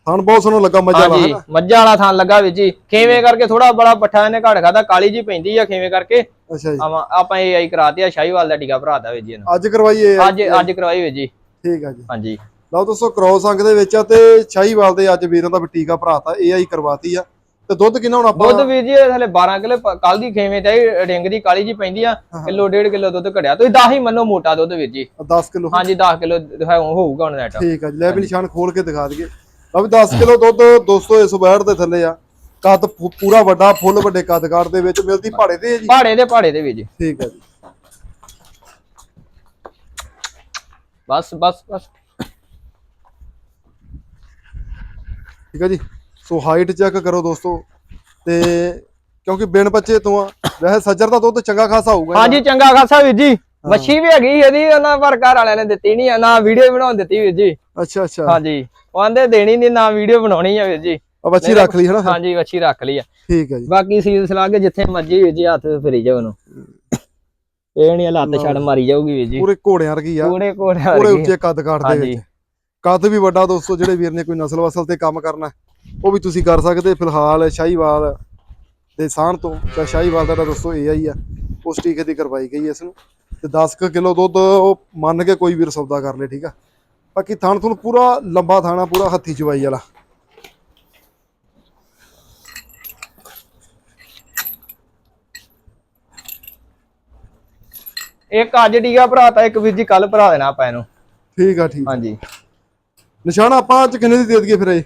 ਥਣ ਬਹੁਤ ਸੋਹਣਾ ਲੱਗਾ ਮਜ਼ਾ ਆਲਾ ਹਾਂਜੀ ਮੱਝਾਂ ਵਾਲਾ ਥਾਂ ਲੱਗਾ ਵੀਰ ਜੀ। ਖੇਵੇਂ ਕਰਕੇ ਥੋੜਾ ਬੜਾ ਪੱਠਾ ਇਹਨੇ ਘੜ ਖਾਦਾ ਕਾਲੀ ਜੀ ਪੈਂਦੀ ਆ ਖੇਵੇਂ ਕਰਕੇ। ਅੱਛਾ ਜੀ। ਆਵਾਂ- ਆਪਾਂ ਇਹ ਆਈ ਕਰਾਤੀ ਆ ਸ਼ਾਹੀਵਾਲ ਦਾ ਟੀਕਾ ਭਰਾਤਾ ਵੀਰ ਜੀ ਇਹਨੂੰ। ਅੱਜ ਕਰਵਾਈਏ ਅੱਜ ਅੱਜ ਕਰਵਾਈ ਵੀਰ ਜੀ। ਠੀਕ ਆ ਜੀ। ਹਾਂਜੀ। ਲਓ ਦੋਸਤੋ ਕ੍ਰਾਸ ਅੰਗ ਦੇ ਵਿੱਚ ਆ ਤੇ ਸ਼ਾਹੀਵਾਲ ਦੇ ਅੱਜ ਵੀਰਾਂ ਦਾ ਵੀ ਟੀਕਾ ਭਰਾਤਾ ਏਆਈ ਕਰਵਾਤੀ ਆ। ਤੇ ਦੁੱਧ ਕਿੰਨਾ ਹੁਣ ਆਪਾਂ ਦੁੱਧ ਵੀਰ ਜੀ ਹਲੇ 12 ਕਿਲੋ ਕੱਲ ਦੀ ਖੇਵੇਂ ਆਈ, ਰਿੰਗ ਦੀ ਕਾਲੀ ਜੀ ਪੈਂਦੀ ਆ ਕਿਲੋ ਡੇਢ ਕਿਲੋ ਦੁੱਧ ਘੜਿਆ। ਤੁਸੀਂ 10 ਹੀ ਮੰਨੋ ਮੋਟਾ ਦੁੱਧ ਵੀਰ ਜੀ। 10 ਕਿਲੋ। ਹਾਂਜੀ 10 ਕਿਲੋ ਹੋਊਗਾ ਹੁਣ ਨੈਟ ਠੀਕ ਆ ਜੀ ਲੈ ਵੀ ਨਿਸ਼ਾਨ ਖੋਲ ਕੇ ਦਿਖਾ ਦਈਏ। ਵੀ 10 ਕਿਲੋ ਦੁੱਧ ਦੋਸਤੋ ਇਸ ਵੈੜ ਦੇ ਥੱਲੇ ਆ। ਕੱਦ ਪੂਰਾ ਵੱਡਾ ਫੁੱਲ ਵੱਡੇ ਕੱਦ ਕਾਠ ਦੇ ਵਿੱਚ ਮਿਲਦੀ ਪਹਾੜੇ ਤੇ ਜੀ। ਪਹਾੜੇ ਦੇ ਪਹਾੜੇ ਦੇ ਵੀਰ ਜੀ। ਠੀਕ ਆ ਜੀ। ਬਸ ਬਸ ਬਸ। ਠੀਕ ਆ ਜੀ। ਸੋ ਹਾਈਟ ਚੈੱਕ ਕਰੋ ਦੋਸਤੋ। ਤੇ ਕਿਉਂਕਿ ਬਿਨ ਬੱਚੇ ਤੋਂ ਆ ਵੈਸੇ ਸੱਜਰ ਦਾ ਦੁੱਧ ਚੰਗਾ ਖਾਸਾ ਹੋਊਗਾ ਹਾਂਜੀ ਚੰਗਾ ਖਾਸਾ ਵੀਰ ਜੀ। ਵੱਛੀ ਵੀ ਹੈਗੀ ਇਹਦੀ ਉਹਨਾਂ ਪਰ ਘਰ ਵਾਲਿਆਂ ਨੇ ਦਿੱਤੀ ਨਹੀਂ ਨਾ ਵੀਡੀਓ ਬਣਾਉਣ ਦਿੱਤੀ ਵੀਰ ਜੀ। ਅੱਛਾ ਅੱਛਾ। ਹਾਂਜੀ। ਉਹ ਆਂਦੇ ਦੇਣੀ ਨਹੀਂ ਨਾ ਵੀਡੀਓ ਬਣਾਉਣੀ ਆ ਵੀਰ ਜੀ। ਆ ਬੱਚੀ ਰੱਖ ਲਈ ਹਨਾ ਫਿਰ? ਹਾਂਜੀ ਵੱਛੀ ਰੱਖ ਲਈ ਆ। ਠੀਕ ਹੈ ਜੀ। ਬਾਕੀ ਸੀਲ ਸਲਾ ਕੇ ਜਿੱਥੇ ਮਰਜ਼ੀ ਵੀਰ ਜੀ ਹੱਥ ਫੇਰੀ ਜਾਓ ਉਹਨੂੰ ਇਹ ਨਹੀਂ ਲੱਤ ਛੜ ਮਾਰੀ ਜਾਊਗੀ ਵੀਰ ਜੀ। ਪੂਰੇ ਘੋੜਿਆਂ ਵਰਗੀ ਆ। ਕੋੜੇ ਕੋੜੇ ਪੂਰੇ ਉੱਚੇ ਕੱਦ ਕਾਠ ਦੇ ਵਿੱਚ। ਕੱਦ ਵੀ ਵੱਡਾ ਦੋਸਤੋ ਜਿਹੜੇ ਵੀਰ ਨੇ ਕੋਈ ਨਸਲ ਵਸਲ ਤੇ ਕੰਮ ਕਰਨਾ। ਉਹ ਵੀ ਤੁਸੀਂ ਕਰ ਸਕਦੇ ਫਿਲਹਾਲ ਸ਼ਾਹੀਵਾਲ ਦੇ ਸਾਹਣ ਤੋਂ। ਜਾਂ ਸ਼ਾਹੀਵਾਲ ਦਾ ਤਾਂ ਦੋਸਤੋ ਇਹ ਆਈ ਆ। ਉਸ ਟੀਕੇ ਦੀ ਕਰਵਾਈ ਗਈ ਇਸ ਨੂੰ। ਤੇ 10 ਕਿਲੋ ਦੁੱਧ ਉਹ ਮੰਨ ਕੇ ਕੋਈ ਵੀਰ ਸੌਦਾ ਕਰ ਲੇ ਠੀਕ ਆ। ਬਾਕੀ ਥਣ ਤੁਹਾਨੂੰ ਪੂਰਾ ਲੰਬਾ ਥਾਣਾ ਪੂਰਾ ਹੱਥੀ ਚਵਾਈ ਵਾਲਾ। ਇੱਕ ਅੱਜ ਟੀਕਾ ਭਰਾਤਾ ਇੱਕ ਵੀਰ ਜੀ ਕੱਲ ਭਰਾ ਦੇਣਾ ਆਪਾਂ ਇਹਨੂੰ। ਠੀਕ ਆ ਠੀਕ। ਹਾਂਜੀ। ਨਿਸ਼ਾਨ ਆਪਾਂ ਅੱਜ ਕਿੰਨੇ ਦੀ ਦੇ ਦਈਏ ਫਿਰ ਇਹ?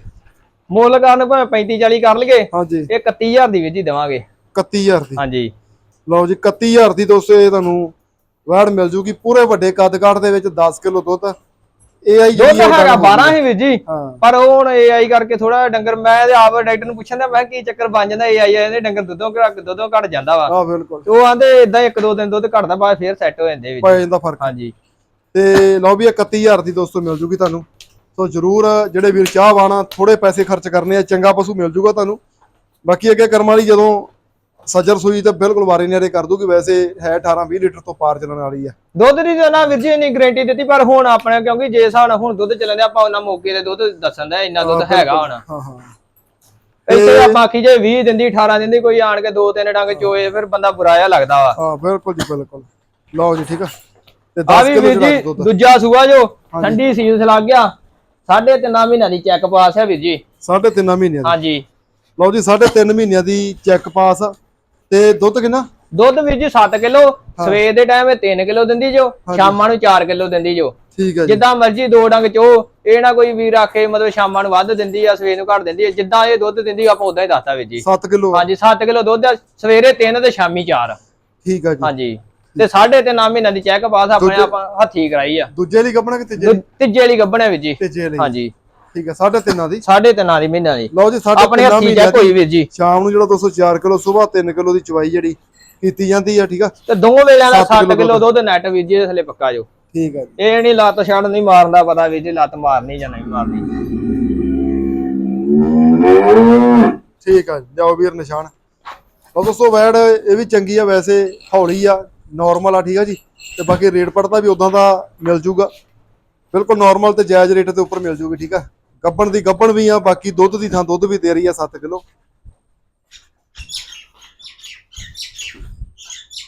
ਮੁੱਲ ਕਰਨ ਭਾਵੇਂ 35 40 ਕਰ ਲਈਏ ਹਾਂਜੀ। ਇਹ 31000 ਦੀ ਵੀਰ ਜੀ ਦੇਵਾਂਗੇ। 31000 ਦੀ। ਹਾਂਜੀ। ਲਓ ਜੀ 31000 ਦੀ ਦੋਸਤੋ ਇਹ ਤੁਹਾਨੂੰ ਵੈੜ ਮਿਲ ਜੂਗੀ। ਪੂਰੇ ਵੱਡੇ ਕੱਦ ਕਾਠ ਦੇ ਵਿੱਚ 10 ਕਿਲੋ ਦੁੱਧ। AI ਦੁੱਧ ਜਿਹੜੀ ਹੈਗਾ 12 ਹੀ ਵੀਰ ਜੀ। ਹਾਂ। ਪਰ ਉਹ ਹੁਣ AI ਕਰਕੇ ਥੋੜਾ ਡੰਗਰ ਮੈਂ ਤੇ ਆਪ ਡਾਕਟਰ ਨੂੰ ਪੁੱਛਣ ਦਾ ਮੈਂ ਕੀ ਚੱਕਰ ਬਣ ਜਾਂਦਾ AI ਇਹਦੇ ਡੰਗਰ ਦੁੱਧੋਂ ਘੱਟ ਦੁੱਧੋਂ ਘਟ ਜਾਂਦਾ ਵਾ। ਆ ਬਿਲਕੁਲ। ਉਹ ਆਂਦੇ ਇਦਾਂ ਇੱਕ ਦੋ ਦਿਨ ਦੁੱਧ ਘਟਦਾ ਬਾਅਦ ਫੇਰ ਸੈੱਟ ਹੋ ਜਾਂਦੇ ਵਿੱਚ ਪੈ ਜਾਂਦਾ ਫ਼ਰਕ। ਹਾਂਜੀ। ਤੇ ਲਓ ਵੀ ਇਹ 31000 ਦੀ ਦੋਸਤੋ ਮਿਲ ਜੂਗੀ ਤੁਹਾਨੂੰ। ਸੋ ਜਰੂਰ ਜਿਹੜੇ ਵੀਰ ਚਾਹ ਵਾਣਾ ਥੋੜੇ ਪੈਸੇ ਖਰਚ ਕਰਨੇ ਆ ਚੰਗਾ ਪਸ਼ੂ ਮਿਲ ਜੂਗਾ ਤੁਹਾਨੂੰ। ਬਾਕੀ ਅੱਗੇ ਕਰਮ ਵਾਲੀ ਜਦੋਂ ਸੱਜਰ ਸੂਈ ਤੇ ਬਿਲਕੁਲ ਵਾਰੇ ਨਿਆਰੇ ਕਰ ਦੂਗੀ ਵੈਸੇ ਹੈ 18 20 ਲੀਟਰ ਤੋਂ ਪਾਰ ਚੱਲਣ ਵਾਲੀ ਆ। ਦੁੱਧ ਦੀ ਤਾਂ ਨਾ ਵੀਰ ਜੀ ਇੰਨੀ ਗਾਰੰਟੀ ਦਿੱਤੀ ਪਰ ਹੁਣ ਆਪਣੇ ਕਿਉਂਕਿ ਜੇ ਹਿਸਾਬ ਨਾਲ ਹੁਣ ਦੁੱਧ ਚੱਲਣ ਦੇ ਆਪਾਂ ਉਹਨਾਂ ਮੌਕੇ ਤੇ ਦੁੱਧ ਦੱਸਣ ਦਾ ਇੰਨਾ ਦੁੱਧ ਹੈਗਾ ਹੁਣ। ਹਾਂ ਹਾਂ। ਇੱਥੇ ਆਪਾਂ ਆਖੀ ਜੇ 20 ਦਿੰਦੀ 18 ਦਿੰਦੀ ਕੋਈ ਆਣ ਕੇ ਦੋ ਤਿੰਨ ਡੰਗ ਚੋਏ ਫਿਰ ਬੰਦਾ ਬੁਰਾ ਜਿਹਾ ਲੱਗਦਾ ਵਾ। ਹਾਂ ਬਿਲਕੁਲ ਜੀ ਬਿਲਕੁਲ। ਲਓ ਜੀ ਠੀਕ ਆ। ਤੇ ਆ 10 ਵੀ ਕਿਲੋ ਜੀ ਦੁੱਧ। ਦੂਜਾ ਸੂਆ ਜੋ ਠੰਡੀ ਸੀਜ਼ਨ ਲੱਗ ਗਿਆ। ਸਾਢੇ ਤਿੰਨਾਂ ਮਹੀਨਿਆਂ ਦੀ ਚੈੱਕ ਪਾਸ ਹੈ ਵੀਰ ਜੀ। ਸਾਢੇ ਤਿੰਨ ਮਹੀਨਿਆਂ ਦੀ? ਹਾਂਜੀ। ਲਓ ਜੀ ਸਾਢੇ ਤਿੰਨ ਮਹੀਨਿਆਂ ਦੀ ਚੈੱਕ ਪਾਸ। ਤੇ ਦੁੱਧ ਕਿੰਨਾ? ਦੁੱਧ ਵੀਰ ਜੀ 7 ਕਿਲੋ ਸਵੇਰ ਦੇ ਟਾਈਮ ਇਹ 3 ਕਿਲੋ ਦਿੰਦੀ ਜੋ ਸ਼ਾਮਾਂ ਨੂੰ 4 ਕਿਲੋ ਦਿੰਦੀ ਜੋ। ਠੀਕ ਜੀ। ਜਿੱਦਾਂ ਮਰਜ਼ੀ ਦੋ ਡੰਗ ਚੋ ਇਹ ਨਾ ਕੋਈ ਵੀਰ ਆਖੇ ਮਤਲਬ ਸ਼ਾਮਾਂ ਨੂੰ ਵੱਧ ਦਿੰਦੀ ਆ ਸਵੇਰ ਨੂੰ ਘੱਟ ਦਿੰਦੀ ਆ। ਜਿੱਦਾਂ ਇਹ ਦੁੱਧ ਦਿੰਦੀ ਆਪਾਂ ਉਦਾਂ ਹੀ ਦੱਸਤਾ ਵੀਰ ਜੀ। 7 ਕਿਲੋ ਹਾਂਜੀ 7 ਕਿਲੋ ਦੁੱਧ ਸਵੇਰੇ 3 ਤੇ ਸ਼ਾਮੀ 4 ਠੀਕ ਆ ਜੀ। ਹਾਂਜੀ। ਤੇ ਸਾਢੇ ਤਿੰਨ ਮਹੀਨਿਆਂ ਦੀ ਚੈੱਕ ਪਾਸ ਆਪਣੇ ਆਪਾਂ ਹੱਥੀ ਕਰਾਈ ਆ। ਦੂਜੇ ਲਈ ਗੱਬਣਾ ਕਿ ਤੀਜੇ ਤੀਜੇ ਗੱਬਣ ਹੈ ਵੀਰ ਜੀ। ਤੀਜੇ ਲਈ ਹਾਂਜੀ। ਠੀਕ ਆ ਸਾਢੇ ਤਿੰਨਾਂ ਦੀ? ਸਾਢੇ ਤਿੰਨਾਂ ਦੀ ਮਹੀਨਿਆਂ ਦੀ। ਲਓ ਜੀ ਸਾਢੇ ਆਪਣੇ ਤਿੰਨਾਂ ਹੱਥੀ ਚੈੱਕ ਹੋਈ ਵੀਰ ਜੀ। ਸ਼ਾਮ ਨੂੰ ਜਿਹੜਾ 204 ਕਿਲੋ ਸਵੇਰ 3 ਕਿਲੋ ਦੀ ਚਵਾਈ ਜਿਹੜੀ ਕੀਤੀ ਜਾਂਦੀ ਆ ਠੀਕ ਆ? ਤੇ ਦੋ ਵੇਲਿਆਂ ਦਾ ਸੱਤ 7 ਕਿਲੋ ਦੁੱਧ। ਨੈਟ ਵੀਰ ਜੀ ਥੱਲੇ ਪੱਕਾ ਜੋ। ਠੀਕ ਆ ਜੀ। ਇਹ ਨਹੀਂ ਲੱਤ ਛੱਡ ਨਹੀਂ ਮਾਰਨ ਦਾ ਪਤਾ ਵੀਰ ਜੀ ਲੱਤ ਮਾਰਨੀ ਜਾਂ ਨਹੀਂ ਮਾਰਨੀ। ਠੀਕ ਆ ਜੀ, ਜਾਓ ਵੀਰ ਨਿਸ਼ਾਨ। ਲਓ ਦੋਸਤੋ ਵੈੜ ਇਹ ਵੀ ਚੰਗੀ ਆ ਵੈਸੇ ਹੌਲੀ ਆ। ਨਾਰਮਲ ਆ ਠੀਕ ਆ ਜੀ? ਤੇ ਬਾਕੀ ਰੇਟ ਪੜਦਾ ਵੀ ਉਦਾਂ ਦਾ ਮਿਲ ਜੂਗਾ। ਬਿਲਕੁਲ ਨਾਰਮਲ ਤੇ ਜਾਇਜ਼ ਰੇਟ ਤੇ ਉੱਪਰ ਮਿਲ ਜੂਗੀ ਠੀਕ ਆ? ਗੱਬਣ ਦੀ ਗੱਬਣ ਵੀ ਆ ਬਾਕੀ ਦੁੱਧ ਦੀ ਥਾਂ ਦੁੱਧ ਵੀ ਦੇ ਰਹੀ ਆ 7 ਕਿਲੋ।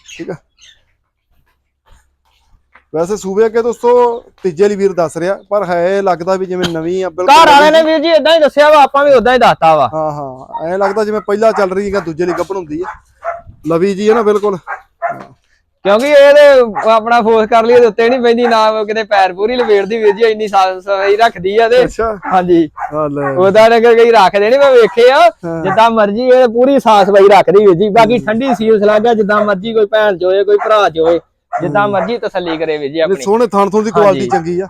ਠੀਕ ਆ? ਵੈਸੇ ਸੂਬੇ ਅੱਗੇ ਦੋਸਤੋ ਤੀਜੇ ਲਈ ਵੀਰ ਦੱਸ ਰਿਹਾ ਪਰ ਹੈ ਲੱਗਦਾ ਵੀ ਜਿਵੇਂ ਨਵੀਂ ਆ ਬਿਲਕੁਲ ਘਰ ਵਾਲਿਆਂ ਨੇ ਵੀਰ ਜੀ ਇਦਾਂ ਹੀ ਦੱਸਿਆ ਵਾ ਆਪਾਂ ਵੀ ਉਦਾਂ ਹੀ ਦੱਸਤਾ ਵਾ। ਹਾਂ ਹਾਂ ਐ ਲੱਗਦਾ ਜਿਵੇਂ ਪਹਿਲਾਂ ਚੱਲ ਰਹੀ ਹੈਗਾ ਦੂਜੇ ਲਈ ਗੱਭਣ ਹੁੰਦੀ ਹੈ ਲਵੀ ਜੀ ਹੈ ਨਾ ਬਿਲਕੁਲ। ਕਿਉਂਕਿ ਇਹਦੇ ਆਪਣਾ ਫੋਰਸ ਕਰ ਲਈ ਉੱਤੇ ਨਹੀਂ ਪੈਂਦੀ ਨਾ ਕਿਤੇ ਪੈਰ ਪੂਰੀ ਲਵੇੜਦੀ ਵੀਰ ਜੀ ਇੰਨੀ ਸਾਫ਼ ਸਫ਼ਾਈ ਰੱਖਦੀ ਆ ਤੇ। ਹਾਂਜੀ। ਉਹਦਾ ਨਗਰ ਕਈ ਰੱਖਦੇ ਨੇ ਮੈਂ ਵੇਖੇ ਆ ਜਿੱਦਾਂ ਮਰਜ਼ੀ ਇਹ ਪੂਰੀ ਸਾਫ਼ ਸਫ਼ਾਈ ਰੱਖਦੀ ਵੀਰ ਜੀ। ਬਾਕੀ ਠੰਡੀ ਸੀਲ ਸਲਾਗਾ ਜਿੱਦਾਂ ਮਰਜ਼ੀ ਕੋਈ ਭੈਣ ਚੋਏ ਕੋਈ ਭਰਾ ਚੋਏ ਜਿੱਦਾਂ ਮਰਜ਼ੀ ਤਸੱਲੀ ਕਰੇ ਵੀਰ ਜੀ ਆਪਣੀ। ਸੋਹਣੇ ਥਣ ਥਣ ਦੀ ਕੁਆਲਿਟੀ ਚੰਗੀ ਆ।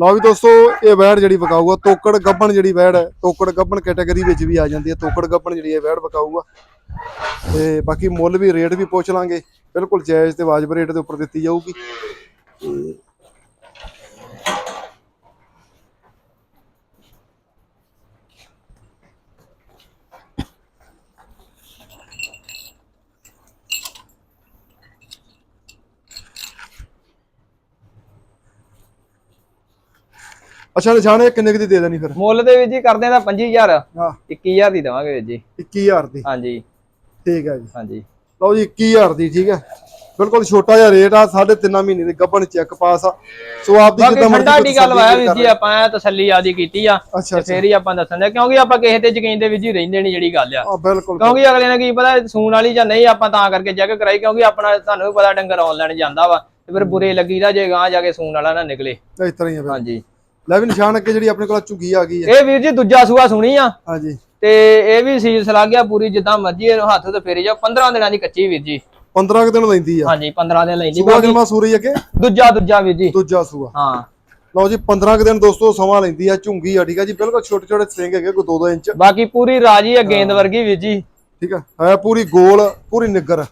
ਲਓ ਵੀ ਦੋਸਤੋ ਇਹ ਵੈੜ ਜਿਹੜੀ ਵਿਕਾਊਗਾ ਤੋਕੜ ਗੱਭਣ ਜਿਹੜੀ ਵੈੜ ਹੈ ਤੋਕੜ ਗੱਭਣ ਕੈਟਾਗਰੀ ਵਿੱਚ ਵੀ ਆ ਜਾਂਦੀ ਹੈ ਤੋਕੜ ਗੱਭਣ ਜਿਹੜੀ ਇਹ ਵੈੜ ਵਿਕਾਊਗਾ ਤੇ ਬਾਕੀ ਮੁੱਲ ਵੀ ਰੇਟ ਵੀ ਪੁੱਛ ਲਾਂਗੇ। ਬਿਲਕੁਲ ਜਾਇਜ਼ ਤੇ ਵਾਜਬ ਰੇਟ ਦੇ ਉੱਪਰ ਦਿੱਤੀ ਜਾਊਗੀ। ਅੱਛਾ ਨਿਸ਼ਾਨ ਕਿੰਨੇ ਕੁ ਦੀ ਦੇ ਦੇਣੀ ਫਿਰ? ਮੁੱਲ ਦੇ ਵੀਰ ਜੀ ਕਰਦੇ ਆ ਤਾਂ 25000 ਹਾਂ। 21000 ਦੀ ਦੇਵਾਂਗੇ ਵੀਰ ਜੀ। 21000 ਦੀ। ਹਾਂਜੀ। ਠੀਕ ਹੈ ਜੀ। ਹਾਂਜੀ। ਲਓ ਜੀ 21000 ਦੀ ਠੀਕ ਹੈ। ਬਿਲਕੁਲ ਛੋਟਾ ਜਿਹਾ ਰੇਟ ਆ ਸਾਢੇ ਤਿੰਨਾਂ ਮਹੀਨੇ ਦੇ ਗੱਭਣ ਚੈੱਕ ਪਾਸ ਆ। ਸੋ ਆਪ ਦੀ ਜਿੱਦਾਂ ਮਰਜ਼ੀ ਦੀ ਗੱਲ ਵਾਇਆ ਵੀਰ ਜੀ ਆਪਾਂ ਤਸੱਲੀ ਆਦੀ ਕੀਤੀ ਆ ਤੇ ਫੇਰ ਹੀ ਆਪਾਂ ਦੱਸਣ ਦੇ ਕਿਉਂਕਿ ਆਪਾਂ ਕਿਸੇ ਤੇ ਯਕੀਨ ਦੇ ਵਿੱਚ ਹੀ ਰਹਿੰਦੇ ਨਹੀਂ ਜਿਹੜੀ ਗੱਲ ਆ। ਬਿਲਕੁਲ। ਕਿਉਂਕਿ ਅਗਲੇ ਨੇ ਕੀ ਪਤਾ ਸੂਣ ਵਾਲੀ ਜਾਂ ਨਹੀਂ ਆਪਾਂ ਤਾਂ ਕਰਕੇ ਚੈੱਕ ਕਰਾਈ ਕਿਉਂਕਿ ਆਪਣਾ ਤੁਹਾਨੂੰ ਵੀ ਪਤਾ ਡੰਗਰ ਆਨਲਾਈਨ ਜਾਂਦਾ ਵਾ ਤੇ ਫਿਰ ਬੁਰੇ ਲੱਗੀਦਾ ਜੇ ਗਾਂ ਜਾ ਕੇ ਸੂਣ ਵਾਲਾ ਨਾ ਨਿਕਲੇ। ਇਸ ਤਰ੍ਹਾਂ ਹੀ ਆ। ਹਾਂਜੀ। ਲੈ ਵੀ ਨਿਸ਼ਾਨ ਅੱਗੇ ਜਿਹੜੀ ਆਪਣੇ ਕੋਲ ਝੁੱਗੀ ਆ ਗਈ ਹੈ ਇਹ ਵੀਰ ਜੀ ਦੂਜਾ ਸੂਆ ਸੁਣੀ ਆ। ਹਾਂਜੀ। ਤੇ ਇਹ ਵੀ ਸੀਲ ਸਲਾ ਗਿਆ ਪੂਰੀ ਜਿੱਦਾਂ ਮਰਜ਼ੀ ਇਹਨੂੰ ਹੱਥ ਤੇ ਫੇਰੀ ਜਾ 15 ਦਿਨਾਂ ਦੀ ਕੱਚੀ ਵੀਰ ਜੀ। 15 ਕੁ ਦਿਨ ਲੈਂਦੀ ਆ। ਹਾਂਜੀ 15 ਦਿਨ ਲੈਂਦੀ। ਸੂਆ ਜਨਮਾ ਸੂਰੀ ਅੱਗੇ? ਦੂਜਾ ਦੂਜਾ ਵੀਰ ਜੀ। ਦੂਜਾ ਸੂਆ। ਹਾਂ। ਲਓ ਜੀ 15 ਕੁ ਦਿਨ ਦੋਸਤੋ ਸਮਾਂ ਲੈਂਦੀ ਆ ਝੁੰਗੀ ਆ ਠੀਕ ਆ ਜੀ। ਬਿਲਕੁਲ ਛੋਟੇ ਛੋਟੇ ਸਿੰਘ ਹੈਗੇ ਕੋਈ 2-2 ਇੰਚ। ਬਾਕੀ ਪੂਰੀ ਰਾਜੀ ਆ ਗੇਂਦ ਵਰਗੀ ਵੀਰ ਜੀ। ਠੀਕ ਆ। ਹੈ ਪੂਰੀ ਗੋਲ ਪੂਰੀ ਨਿੱਗਰ।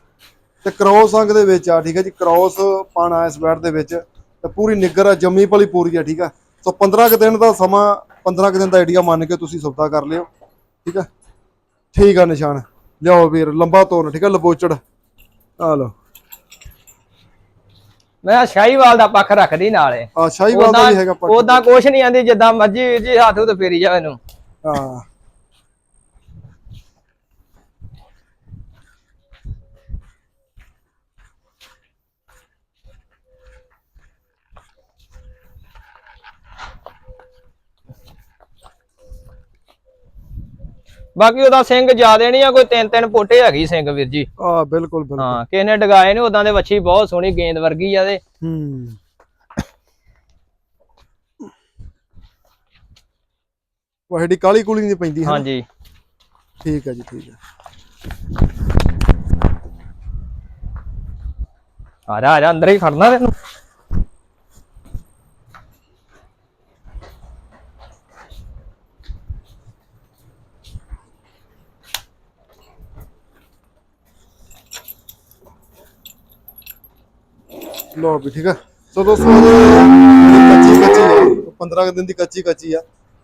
ਤੇ ਕ੍ਰੋਸ ਅੰਗ ਦੇ ਵਿੱਚ ਆ ਠੀਕ ਹੈ ਜੀ। ਕ੍ਰੋਸ ਪਾਣਾ ਇਸ ਬੈਟ ਦੇ ਵਿੱਚ। ਤੇ ਪੂਰੀ ਨਿੱਗਰ ਆ ਜੰਮੀ ਭਲੀ ਪੂਰੀ ਆ ਠੀਕ ਆ। ਸੋ 15 ਕੁ ਦਿਨ ਦਾ ਸਮਾਂ 15 ਕੁ ਦਿਨ ਦਾ ਆਈਡੀਆ ਮੰਨ ਕੇ ਤੁਸੀਂ ਸੌਦਾ ਕਰ ਲਿਓ। ਠੀਕ ਆ? ਠੀਕ ਆ ਨਿਸ਼ਾਨ। ਲਿਆਓ ਵੀਰ ਲੰਬਾ ਤੋਰ ਠੀਕ ਆ ਲਬੋਚੜ। ਆ ਲਓ। ਮੈਂ ਸ਼ਾਹੀਵਾਲ ਦਾ ਪੱਖ ਰੱਖਦੀ ਨਾਲੇ। ਆ ਸ਼ਾਹੀਵਾਲ ਦਾ ਵੀ ਹੈਗਾ ਪੱਕ ਉਦਾਂ ਕੁਛ ਨਹੀਂ ਆਂਦੀ ਜਿੱਦਾਂ ਮਰਜ਼ੀ ਜੀ ਹੱਥ ਤੇ ਫੇਰੀ ਜਾ ਇਹਨੂੰ। ਹਾਂ। ਬਾਕੀ ਉਹਦਾ ਸਿੰਘ ਜ਼ਿਆਦੇ ਨਹੀਂ ਆ ਕੋਈ ਤਿੰਨ ਤਿੰਨ ਪੋਟੇ ਹੈਗੀ ਸਿੰਘ ਵੀਰ ਜੀ। ਆ ਬਿਲਕੁਲ ਬਿਲਕੁਲ। ਹਾਂ ਕਿਸੇ ਨੇ ਡਗਾਏ ਨੇ ਉਦਾਂ ਦੇ ਵੱਛੀ ਬਹੁਤ ਸੋਹਣੀ ਗੇਂਦ ਵਰਗੀ ਆ ਤੇ ਹੂੰ। ਵਾਹੜੀ ਕਾਲੀ ਕੁਲੀ ਨਹੀਂ ਪੈਂਦੀ ਹੈ ਹਾਂਜੀ। ਠੀਕ ਹੈ ਜੀ ਠੀਕ ਹੈ। ਆ ਜਾ ਆ ਜਾ ਅੰਦਰ ਹੀ ਖੜਨਾ ਤੈਨੂੰ। ਲੋ ਵੀ ਠੀਕ ਹੈ ਸੋ ਦੋਸਤੋ ਇਹ ਕੱਚੀ ਕੱਚੀ ਹੈ 15 ਕੁ ਦਿਨ ਦੀ ਕੱਚੀ ਕੱਚੀ ਆ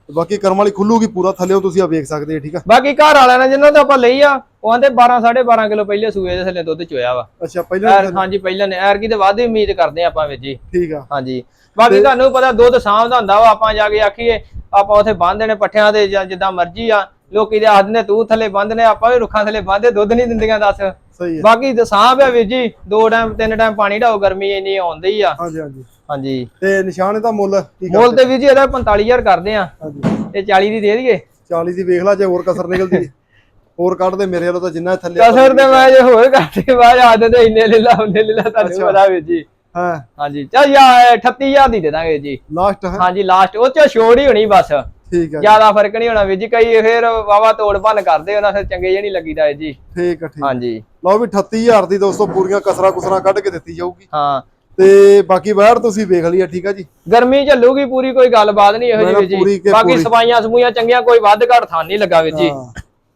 ਬਾਕੀ ਕਰਮ ਵਾਲੀ ਖੁੱਲੂਗੀ ਪੂਰਾ ਥੱਲੇੋਂ ਤੁਸੀਂ ਆ ਵੇਖ ਸਕਦੇ ਆ ਠੀਕ ਆ। ਬਾਕੀ ਘਰ ਵਾਲਿਆਂ ਨੇ ਜਿਨ੍ਹਾਂ ਤੋਂ ਆਪਾਂ ਲਈ ਆ ਉਹ ਆਂਦੇ 12 12.5 ਕਿਲੋ ਪਹਿਲੇ ਸੂਏ ਦੇ ਥੱਲੇ ਦੁੱਧ ਚੋਇਆ ਵਾ। ਅੱਛਾ ਪਹਿਲਾਂ ਹਾਂਜੀ ਪਹਿਲਾਂ ਨੇ ਐਰ ਕੀ ਤੇ ਵਾਧੇ ਉਮੀਦ ਕਰਦੇ ਆ ਆਪਾਂ ਵੀਰ ਜੀ। ਠੀਕ ਆ। ਹਾਂਜੀ। ਬਾਕੀ ਤੁਹਾਨੂੰ ਪਤਾ ਦੁੱਧ ਸਾਂਭਦਾ ਹੁੰਦਾ ਵਾ ਆਪਾਂ ਜਾ ਕੇ ਆਖੀਏ ਆਪਾਂ ਉਥੇ ਬੰਨ੍ਹਦੇ ਨੇ ਪੱਠਿਆਂ ਤੇ ਜਾਂ ਜਿੱਦਾਂ ਮਰਜ਼ੀ ਆ ਲੋਕੀ ਦੇ ਆਖਦੇ ਨੇ ਤੂੰ ਥੱਲੇ ਬੰਨ੍ਹਦੇ ਆਪਾਂ ਵੀ ਰੁੱਖਾਂ ਥੱਲੇ ਬੰਨ੍ਹਦੇ ਦੁੱਧ ਨਹੀਂ ਦਿੰਦੀਆਂ ਦੱਸ। ਸਹੀ ਹੈ। ਬਾਕੀ ਸਾਂਭ ਆ ਵੀਰ ਜੀ ਦੋ ਟਾਈਮ ਤਿੰਨ ਟਾਈਮ ਪਾਣੀ ਢਾਓ ਗਰਮੀ ਇੰਨੀ ਆਉਂਦੀ ਆ। ਹਾਂਜੀ ਹਾਂਜੀ। ਹਾਂਜੀ। ਤੇ ਨਿਸ਼ਾਨ ਇਹਦਾ ਮੁੱਲ ਕੀ ਮੁੱਲ ਤੇ ਵੀਰ ਜੀ ਇਹਦਾ 45000 ਕਰਦੇ ਆ। ਹਾਂਜੀ। ਤੇ 40 ਦੀ ਦੇ ਦਈਏ। 40 ਦੀ ਵੇਖ ਲਾ ਜੇ ਹੋਰ ਕਸਰ ਨਿਕਲਦੀ ਹੋਰ ਕੱਢ ਦੇ ਮੇਰੇ ਵੱਲੋਂ ਤਾਂ ਜਿੰਨਾ ਥੱਲੇ ਕਸਰ ਤੇ ਮੈਂ ਜੇ ਹੋਰ ਕਰਦੇ ਬਾਅਦ ਆਦਤ ਤੇ ਇੰਨੇ ਲੈ ਲਾ ਉਹਨੇ ਲੈ ਲਾ ਤੁਹਾਨੂੰ। ਪਤਾ ਵੀਰ ਜੀ। ਹਾਂ। ਹਾਂਜੀ। ਚੱਲ ਯਾ 38000 ਦੀ ਦੇ ਦਾਂਗੇ ਜੀ। ਲਾਸਟ ਹੈ। ਹਾਂਜੀ ਲਾਸਟ। ਉਹ ਚ ਛੋੜ ਹੀ ਹੋਣੀ ਬਸ। ਠੀਕ ਹੈ ਜ਼ਿਆਦਾ ਫ਼ਰਕ ਨਹੀਂ ਹੋਣਾ ਵੀਰ ਜੀ ਕਈ ਫੇਰ ਵਾਵਾ ਤੋੜ ਭੰਨ ਕਰਦੇ ਉਹਨਾਂ ਫਿਰ ਚੰਗੇ ਜਿਹੇ ਨਹੀਂ ਲੱਗੀਦਾ ਜੀ। ਠੀਕ ਹੈ ਠੀਕ ਹਾਂਜੀ। ਲਓ ਵੀ 38000 ਦੀ ਦੋਸਤੋ ਪੂਰੀਆਂ ਕਸਰਾਂ ਕੁਸਰਾਂ ਕੱਢ ਕੇ ਦਿੱਤੀ ਜਾਊਗੀ। ਹਾਂ। ਤੇ ਬਾਕੀ ਬਾਹਰ ਤੁਸੀਂ ਵੇਖ ਲਈ ਆ ਠੀਕ ਆ ਜੀ। ਗਰਮੀ ਝੱਲੂਗੀ ਪੂਰੀ ਕੋਈ ਗੱਲਬਾਤ ਨਹੀਂ ਇਹੋ ਜਿਹੀ ਜੀ। ਬਾਕੀ। ਸਫਾਈਆਂ ਸਮੂਈਆਂ ਚੰਗੀਆਂ ਕੋਈ ਵੱਧ ਘੱਟ ਥਾਂ ਨਹੀਂ ਲੱਗਾ ਵੀਰ ਜੀ।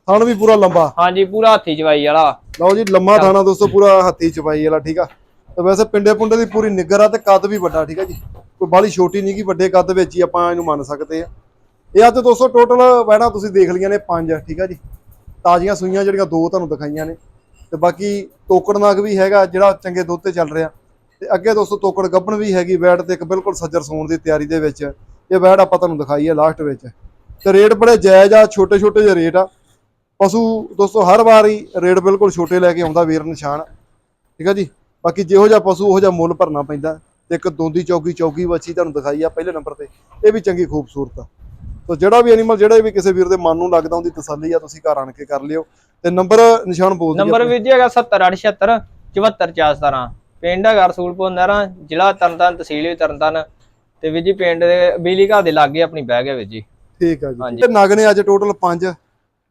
ਥਣ ਵੀ ਪੂਰਾ ਲੰਬਾ। ਹਾਂਜੀ ਪੂਰਾ ਹੱਥੀ ਜਵਾਈ ਵਾਲਾ। ਲਓ ਜੀ ਲੰਮਾ ਥਾਣਾ ਦੋਸਤੋ ਪੂਰਾ ਹੱਥੀ ਚਬਾਈ ਵਾਲਾ ਠੀਕ ਆ। ਤੇ ਵੈਸੇ ਪਿੰਡੇ ਪੁੰਡੇ ਦੀ ਪੂਰੀ ਨਿੱਗਰ ਆ ਤੇ ਕੱਦ ਵੀ ਵੱਡਾ ਠੀਕ ਆ ਜੀ। ਕੋਈ ਬਾਲੀ ਛੋਟੀ ਨਹੀਂ ਕੀ ਵੱਡੇ ਕੱਦ ਵਿੱਚ ਹੀ ਆਪਾਂ ਇਹਨੂੰ ਮੰਨ ਸਕਦੇ ਆ। ਇਹ ਅੱਜ ਦੋਸਤੋ ਟੋਟਲ ਵੈਣਾ ਤੁਸੀਂ ਦੇਖ ਲਈਆਂ ਨੇ, ਪੰਜ ਠੀਕ ਆ ਜੀ। ਤਾਜ਼ੀਆਂ ਸੂਈਆਂ ਜਿਹੜੀਆਂ ਦੋ ਤੁਹਾਨੂੰ ਦਿਖਾਈਆਂ ਨੇ। ਤੇ ਬਾਕੀ ਤੋਕੜ ਨਾਗ ਵੀ ਹੈਗਾ, ਜਿਹੜਾ ਚੰਗੇ ਦੁੱਧ ਤੇ ਚੱਲ ਰਿਹਾ। ਤੇ ਅੱਗੇ ਦੋਸਤੋ ਤੋਕੜ ਗੱਬਣ ਵੀ ਹੈਗੀ, ਵੈੜ ਤੇ ਇੱਕ ਬਿਲਕੁਲ ਸੱਜਰ ਸੌਣ ਦੀ ਤਿਆਰੀ ਦੇ ਵਿੱਚ। ਇਹ ਵੈੜ ਆਪਾਂ ਤੁਹਾਨੂੰ ਦਿਖਾਈ ਹੈ ਲਾਸਟ ਵਿੱਚ। ਤੇ ਰੇਟ ਬੜੇ ਜਾਇਜ਼ ਆ ਛੋਟੇ ਛੋਟੇ ਜਿਹੇ ਰੇਟ ਆ। ਪਸ਼ੂ ਦੋਸਤੋ ਹਰ ਵਾਰ ਹੀ ਰੇਟ ਬਿਲਕੁਲ ਛੋਟੇ ਲੈ ਕੇ ਆਉਂਦਾ ਵੀਰ ਨਿਸ਼ਾਨ। ਠੀਕ ਆ ਜੀ। ਬਾਕੀ ਜਿਹੋ ਜਿਹਾ ਪਸ਼ੂ, ਉਹੋ ਜਿਹਾ ਮੁੱਲ ਭਰਨਾ ਪੈਂਦਾ। ਤੇ ਇੱਕ ਦੋਂਦੀ ਚੌਕੀ ਚੌਕੀ ਵੱਛੀ ਤੁਹਾਨੂੰ ਦਿਖਾਈ ਆ ਪਹਿਲੇ ਨੰਬਰ ਤੇ। ਇਹ ਵੀ ਚੰਗੀ ਖੂਬਸੂਰਤ ਆ। ਤੋ ਜਿਹੜਾ ਵੀ ਐਨੀਮਲ ਜਿਹੜਾ ਵੀ ਕਿਸੇ ਵੀਰ ਦੇ ਮਨ ਨੂੰ ਲੱਗਦਾ ਉਹਦੀ ਤਸੱਲੀ ਆ ਤੁਸੀਂ ਘਰ ਆਣ ਕੇ ਕਰ ਲਿਓ। ਤੇ ਨੰਬਰ ਨਿਸ਼ਾਨ ਬੋਲ ਦਿਓ ਨੰਬਰ ਵੀਰ ਜੀ ਹੈਗਾ 70876 74447 ਪਿੰਡ ਹੈਗਾ ਰਸੂਲਪੁਰ ਨਹਿਰਾਂ ਜ਼ਿਲ੍ਹਾ ਤਰਨਤਾਰਨ ਤਹਿਸੀਲ ਵੀ ਤਰਨਤਾਰਨ। ਤੇ ਵੀਰ ਜੀ ਪਿੰਡ ਦੇ ਬਿਜਲੀ ਘਰ ਦੇ ਲਾਗੇ ਆਪਣੀ ਬਹਿ ਗਿਆ ਵੀਰ ਜੀ। ਠੀਕ ਆ ਜੀ। ਤੇ ਨਗ ਨੇ ਅੱਜ ਟੋਟਲ 5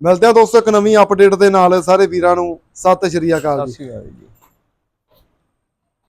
ਮਿਲਦੇ ਆ ਦੋਸਤੋ ਇੱਕ ਨਵੀਂ ਅਪਡੇਟ ਦੇ ਨਾਲ ਸਾਰੇ ਵੀਰਾਂ ਨੂੰ। ਸਤਿ ਸ਼੍ਰੀ ਅਕਾਲ ਜੀ। ਸਤਿ ਸ਼੍ਰੀ ਅਕਾਲ ਜੀ।